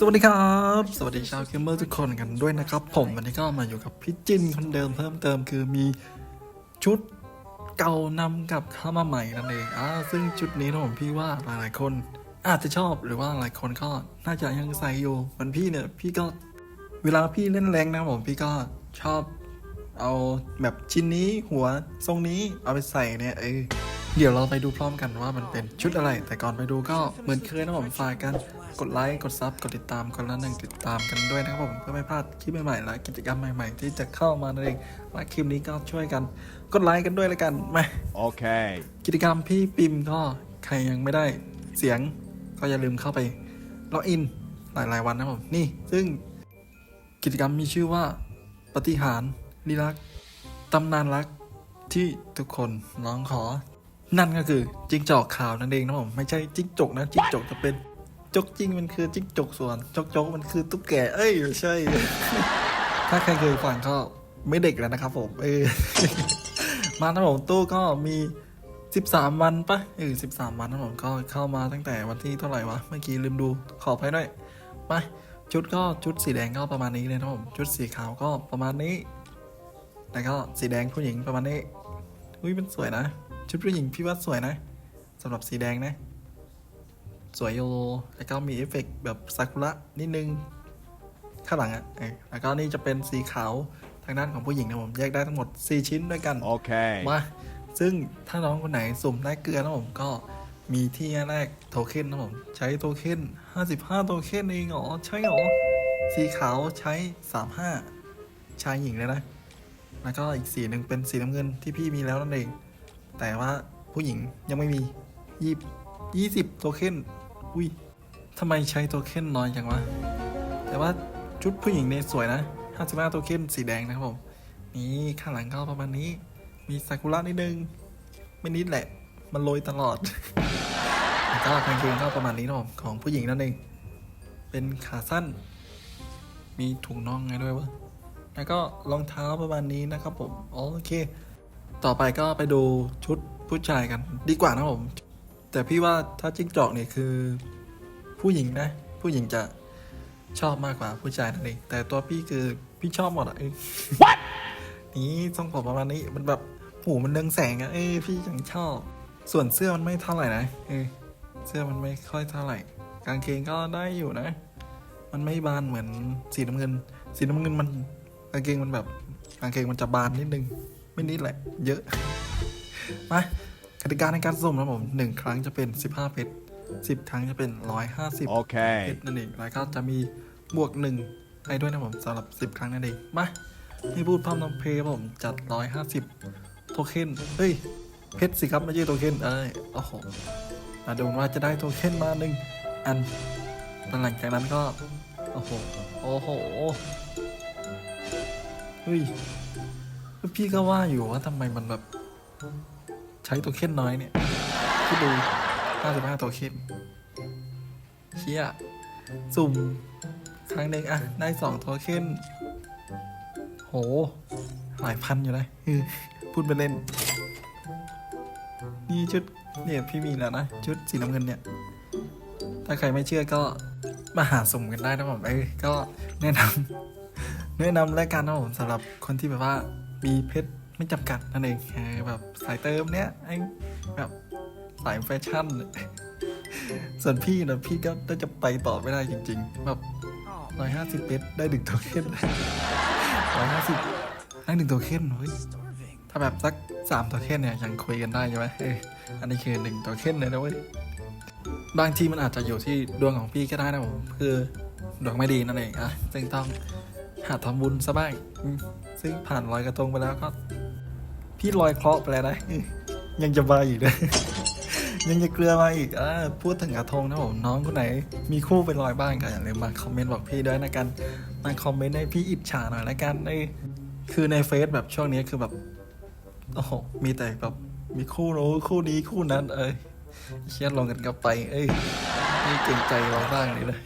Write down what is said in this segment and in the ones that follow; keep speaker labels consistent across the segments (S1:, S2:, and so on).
S1: สวัสดีครับ สวัสดีชาวเกมเมอร์ทุกคนกันด้วยนะครับ ผมวันนี้ก็มาอยู่กับพี่จินคนเดิมเพิ่มเติมคือมีชุดเก่านำกับเข้ามาใหม่นั่นเองอ่าซึ่งชุดนี้นะผมพี่ว่าหลายๆคนอาจจะชอบหรือว่าหลายคนก็น่าจะยังใส่อยู่เหมือนพี่เนี่ยพี่ก็เวลาพี่เล่นแรงนะผมพี่ก็ชอบเอาแบบชิ้นนี้หัวทรงนี้เอาไปใส่เนี่ยเออ เดี๋ยวเราไปดูพร้อมกันว่ามันเป็นชุดอะไร แต่ก่อนไปดูก็เหมือนเคยนะผมฝากกัน กดไลค์ กดซับ กดติดตาม กดละหนึ่งติดตามกันด้วยนะครับผมเพื่อไม่พลาดคลิปใหม่ๆ และกิจกรรมใหม่ๆ ที่จะเข้ามานั่นเองและคลิปนี้ก็ช่วยกัน กดไลค์กันด้วยแล้วกันมา
S2: Okay.
S1: กิจกรรมพี่ปิมก็ใครยังไม่ได้เสียงก็อย่าลืมเข้าไปล็อกอินหลายๆวันนะครับผมนี่ ซึ่งกิจกรรมมีชื่อว่า ปฏิหารนิรักตำนานรักที่ทุกคนร้องขอ นั่นก็คือจิ้งจอกขาวนั่นเองนะผมไม่ใช่จิ้งจกนะจิ้งจกจะเป็นจกจิ้งมันคือจิ้งจกส่วนจกจกมันคือตุ๊กแกเอ้ยไม่ใช่ ถ้าใครเคยฟังก็ไม่เด็กแล้วนะครับผมเออมานะผมตู้ก็มี 13 วันปะเออ13 วันนะผมก็เข้ามาตั้งแต่วันที่เท่าไหร่วะเมื่อกี้ลืมดูขออภัยด้วยมาชุดก็ชุดสีแดงก็ประมาณนี้เลยนะผมชุดสีขาวก็ประมาณนี้แล้วก็สีแดงผู้หญิงประมาณนี้อุ้ยมันสวยนะ ชุดผู้หญิงพี่ว่าสวยนะสำหรับสีแดงนะ สวยโยแล้วก็มีเอฟเฟกต์แบบซากุระนิดนึง ข้างหลังอะ่ะเออแล้วก็นี่จะเป็นสีขาวทางด้านของผู้หญิงนะผมแยกได้ทั้งหมด 4 ชิ้นด้วยกัน
S2: Okay.
S1: มาซึ่งถ้าน้องคนไหนสุ่มได้เกลือนะผมก็มีที่แรกโทเค็นนะผม ใช้โทเค็น55 โทเค็นเองเหรอ ใช่เหรอ สีขาวใช้ 35 ชายหญิงเลยนะ แล้วก็อีกสีหนึ่งเป็นสีน้ำเงินที่พี่มีแล้วนั่นเอง แต่ว่าผู้หญิงยังไม่มียี่ยี่สิบโทเค็นอุ้ยทำไมใช้โทเค็นน้อยจังวะ แต่ว่าชุดผู้หญิงเนี่ยสวยนะ55โทเค็นสีแดงนะครับผม นี่ข้างหลังก็ประมาณนี้ มีซากุระนิดนึง ไม่นิดแหละ มันโรยตลอดก็กางเกงก็ประมาณนี้นะผมของผู้หญิงนั่นเอง เป็นขาสั้น มีถุงน่องไงด้วยวะแล้วก็รองเท้าประมาณนี้นะครับผม โอเค ต่อไปก็ไปดูชุดผู้ชายกัน ดีกว่านะผม แต่พี่ว่าถ้าจิ้งจอกเนี่ยคือ ผู้หญิงนะ ผู้หญิงจะชอบมากกว่าผู้ชายนั่นเองแต่ตัวพี่คือพี่ชอบหมดอะเออนี่ทรงผมประมาณนี้มันแบบหูมันเรืองแสงอะเอ้ยพี่ยังชอบ ส่วนเสื้อมันไม่เท่าไหร่นะเออเสื้อมันไม่ค่อยเท่าไหร่ กางเกงก็ได้อยู่นะ มันไม่บานเหมือนสีน้ำเงิน สีน้ำเงินมันกางเกงมันแบบกางเกงมันจะบานนิดนึง ไม่นิดแหละ เยอะมากติกาในการสุ่มนะผมหนึ่งครั้งจะเป็น 15 เพชรสิบครั้งจะเป็น 150เพ
S2: Okay.
S1: ชรนั่นเองแล้วก็จะมีบวกหนึ่งให้ด้วยนะผมสำหรับ 10 ครั้งนั่นเองมาไม่พูดพร่ำทำเพลงผมจัด 150 โทเค็นเฮ้ย เพชรสิครับ ไม่ใช่โทเค็นเอ้ยโอ้โหมาดูว่าจะได้โทเค็นมาหนึ่งอันแล้วหลังจากนั้นก็ โอ้โห โอ้โห เฮ้ย พี่ก็ว่าอยู่ว่าทำไมมันแบบ ใช้โทเค็นน้อยเนี่ยคิดดู55โทเค็นเชี่ยสุ่มครั้งหนึ่งอะได้สองโทเค็นโห หลายพันอยู่นะเออพูดไปเล่น นี่ชุดเนี่ยพี่มีแล้วนะ ชุดสีน้ำเงินเนี่ย ถ้าใครไม่เชื่อก็มาหาสุ่มกันได้นะผมเอ้ก็แนะนำแนะนำรายการนะผมสำหรับคนที่แบบว่า มีเพชรไม่จำกัดนั่นเองเออแบบสายเติมเนี้ยไอ้แบบสายแฟชั่น ส่วนพี่นะพี่ก็น่าจะไปต่อไม่ได้จริง ๆ แบบร้อยห้าสิบเพชรได้หนึ่งโทเค็นร้อยห้าสิบได้หนึ่งโทเค็นเฮ้ยถ้าแบบสักสามโทเค็นเนี่ยยังคุยกันได้ใช่ไหมเอออันนี้คือหนึ่งโทเค็นเลยนะเว้ยบางทีมันอาจจะอยู่ที่ดวงของพี่ก็ได้นะผมคือดวงไม่ดีนั่นเองอะซึ่งต้อง หาทำบุญซะบ้างอืมซึ่งผ่านลอยกระทงไปแล้วก็ พี่ลอยเคราะห์ไปแล้วนะอืมยังจะมาอีกนะยังจะเกลือมาอีกอ่าพูดถึงกระทงนะผมน้องคนไหน มีคู่ไปลอยบ้างก็อย่าลืมมาคอมเมนต์บอกพี่ด้วยนะกัน มาคอมเมนต์ให้พี่อิจฉาหน่อยละกันเอ้ยคือในเฟซแบบช่วงนี้คือแบบโอ้โหมีแต่แบบมีคู่โน้นคู่นี้คู่นั้น เอ้ยเชียร์ลงกันกลับไป เอ้ยนี่เก่งใจเราบ้างเลยเลย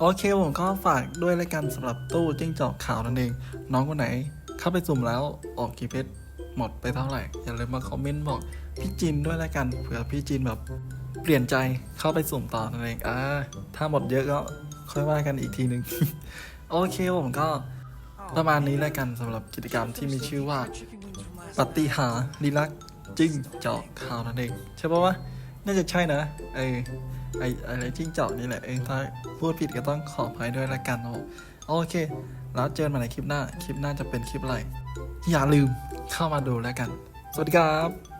S1: โอเคผมก็ฝากด้วยละกันสำหรับตู้จิ้งจอกขาวนั่นเอง น้องคนไหนเข้าไปสุ่มแล้วออกกี่เพชรหมดไปเท่าไหร่ อย่าลืมมาคอมเมนต์บอกพี่จินด้วยละกันเผื่อพี่จินแบบเปลี่ยนใจเข้าไปสุ่มต่อนั่นเองอ่าถ้าหมดเยอะก็ค่อยว่ากันอีกทีหนึ่งโอเคผมก็ประมาณนี้แล้วกันสำหรับกิจกรรมที่มีชื่อว่าปฏิหารนิรักจิ้งจอกขาวนั่นเองใช่ปะวะน่าจะใช่นะเออ ไออะไรจิ้งจอกนี่แหละเองถ้าพูดผิดก็ต้องขออภัยด้วยละกันโอเค แล้วเจอกันใหม่ในคลิปหน้า คลิปหน้าจะเป็นคลิปอะไร อย่าลืมเข้ามาดูแล้วกัน สวัสดีครับ